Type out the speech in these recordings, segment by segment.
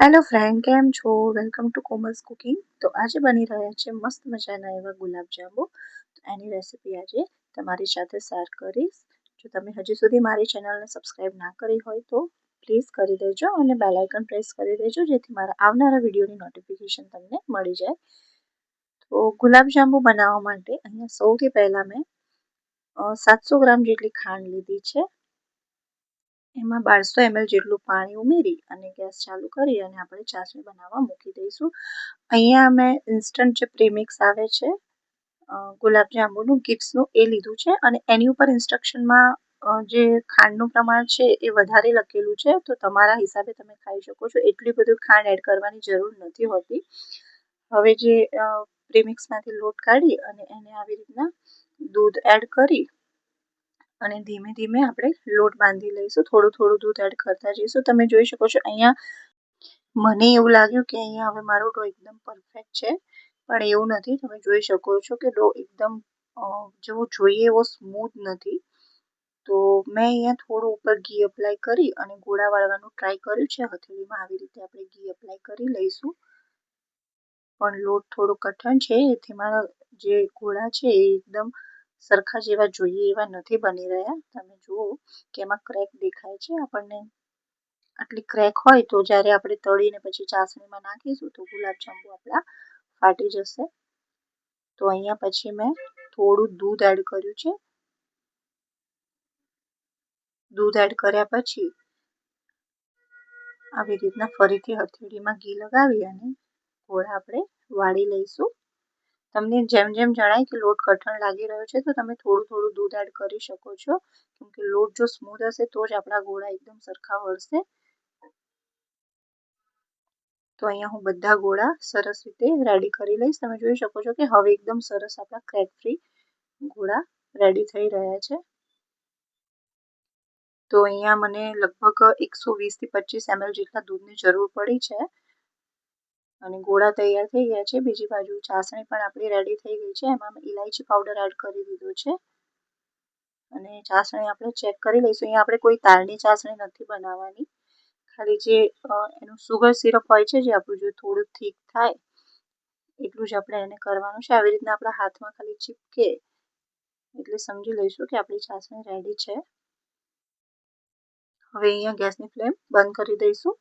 Hello friend કેમ છો? Welcome to Komal's cooking તો આજે બની રહ્યા છે મસ્ત મજાના એવા ગુલાબજાંબુ તો એની રેસીપી આજે તમારી સાથે શેર કરીશ. જો તમે હજી સુધી મારી ચેનલને સબસ્ક્રાઈબ ના કરી હોય તો પ્લીઝ કરી દેજો અને બેલ આઇકન પ્રેસ કરી દેજો, જેથી મારા આવનારા વિડીયોની નોટિફિકેશન તમને મળી જાય. તો ગુલાબજાંબુ બનાવવા માટે અહીંયા સૌથી પહેલાં મેં સાતસો ગ્રામ જેટલી ખાંડ લીધી છે. એમાં બારસો એમએલ જેટલું પાણી ઉમેરી અને ગેસ ચાલુ કરી અને આપણે ચાસણી બનાવવા મૂકી દઈશું. અહીંયા મેં ઇન્સ્ટન્ટ જે પ્રીમિક્સ આવે છે ગુલાબજાંબુનું કિટ્સનું એ લીધું છે અને એની ઉપર ઇન્સ્ટ્રક્શનમાં જે ખાંડનું પ્રમાણ છે એ વધારે લખેલું છે. તો તમારા હિસાબે તમે ખાઈ શકો છો. એટલી બધું ખાંડ એડ કરવાની જરૂર નથી હોતી. હવે જે પ્રીમિક્સમાંથી લોટ કાઢી અને એને આવી રીતના દૂધ એડ કરી અને ધીમે ધીમે આપણે લોટ બાંધી લઈશું. થોડું થોડું દૂધ એડ કરતા જઈશું. તમે જોઈ શકો છો, અહીંયા મને એવું લાગ્યું કે અહીંયા હવે મારો ડો એકદમ પરફેક્ટ છે. પણ એવું નથી. તમે જોઈ શકો છો કે ડો એકદમ જેવો જોઈએ એવો સ્મૂથ નથી. તો મેં અહીંયા થોડું ઉપર ઘી અપ્લાય કરી અને ગોળા વાળવાનું ટ્રાય કર્યું છે. હથેળીમાં આવી રીતે આપણે ઘી અપ્લાય કરી લઈશું. પણ લોટ થોડો કઠણ છે. મારા જે ગોળા છે એ એકદમ સરખા જેવા જોઈએ એવા નથી બની રહ્યા. તમે જુઓ કે એમાં ક્રેક દેખાય છે. આપણને આટલી ક્રેક હોય તો જ્યારે આપણે તળીને પછી ચાસણીમાં નાખીશું તો ગુલાબજાંબુ આપણા ફાટી જશે. તો અહીંયા પછી મેં થોડું દૂધ એડ કર્યું છે. દૂધ એડ કર્યા પછી આવી રીતના ફરીથી હથેળીમાં ઘી લગાવી અને ગોળા આપણે વાળી લઈશું. તમને જેમ જેમ જણાય કે લોટ કઠણ લાગી રહ્યો છે, તો તમે થોડું થોડું દૂધ એડ કરી શકો છો. કેમ કે લોટ જો સ્મૂધ હશે, તો જ આપણા ગોળા એકદમ સરખા વળશે. તો અહીંયા હું બધા ગોળા સરસ રીતે રેડી કરી લઈશ. તમે જોઈ શકો છો કે હવે એકદમ સરસ આપણા ક્રેક ફ્રી ગોળા રેડી થઈ રહ્યા છે. તો અહીંયા મને લગભગ એકસો વીસથી પચીસ એમએલ જેટલા દૂધની જરૂર પડી છે. અને ગોળા તૈયાર થઈ ગયા છે. બીજી બાજુ ચાસણી પણ આપણી રેડી થઈ ગઈ છે. એમાં ઇલાયચી પાવડર એડ કરી દીધો છે. અને ચાસણી આપણે ચેક કરી લઈશું. અહીંયા આપણે કોઈ તારની ચાસણી નથી બનાવવાની. ખાલી જે એનું સુગર સિરપ હોય છે, જે આપણું જો થોડું થીક થાય, એટલું જ આપણે એને કરવાનું છે. આવી રીતના આપણા હાથમાં ખાલી ચીપકે, એટલે સમજી લઈશું કે આપણી ચાસણી રેડી છે. હવે અહીંયા ગેસની ફ્લેમ બંધ કરી દઈશું.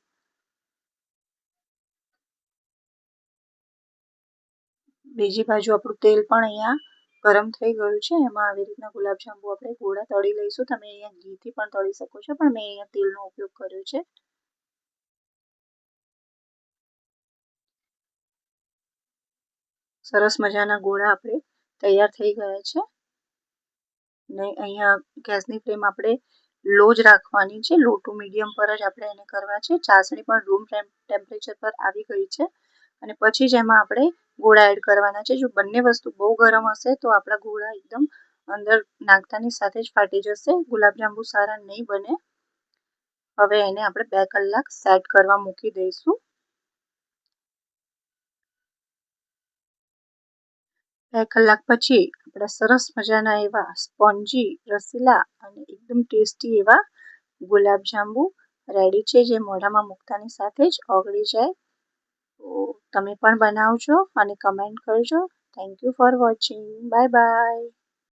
બીજી બાજુ આપણું તેલ પણ અહીંયા ગરમ થઈ ગયું છે. એમાં આવી રીતના ગુલાબજાંબુ આપણે ગોળા તળી લઈશું. તમે અહીંયા ઘીથી પણ તળી શકો છો, પણ મેં અહીંયા તેલનો ઉપયોગ કર્યો છે. સરસ મજાના ગોળા આપણે તૈયાર થઈ ગયા છે. ને અહીંયા ગેસની ફ્લેમ આપણે લો જ રાખવાની છે. લો ટુ મીડિયમ પર જ આપણે એને કરવા છે. ચાસણી પણ રૂમ ટેમ્પરેચર પર આવી ગઈ છે. અને પછી જ એમાં આપણે ગોળા એડ કરવાના છે. જો બંને વસ્તુ બહુ ગરમ હશે, તો આપણા ગોળા એકદમ અંદર નાખતાની સાથે જ ફાટી જશે. ગુલાબજાંબુ સારા નહીં બને. હવે એને આપણે બે કલાક સેટ કરવા મૂકી દઈશું. બે કલાક પછી આપણા સરસ મજાના એવા સ્પોન્જી, રસીલા અને એકદમ ટેસ્ટી એવા ગુલાબજાંબુ રેડી છે, જે મોઢામાં મૂકતાની સાથે જ ઓગળી જાય. તો તમે પણ બનાવજો અને કમેન્ટ કરજો. Thank you for watching bye bye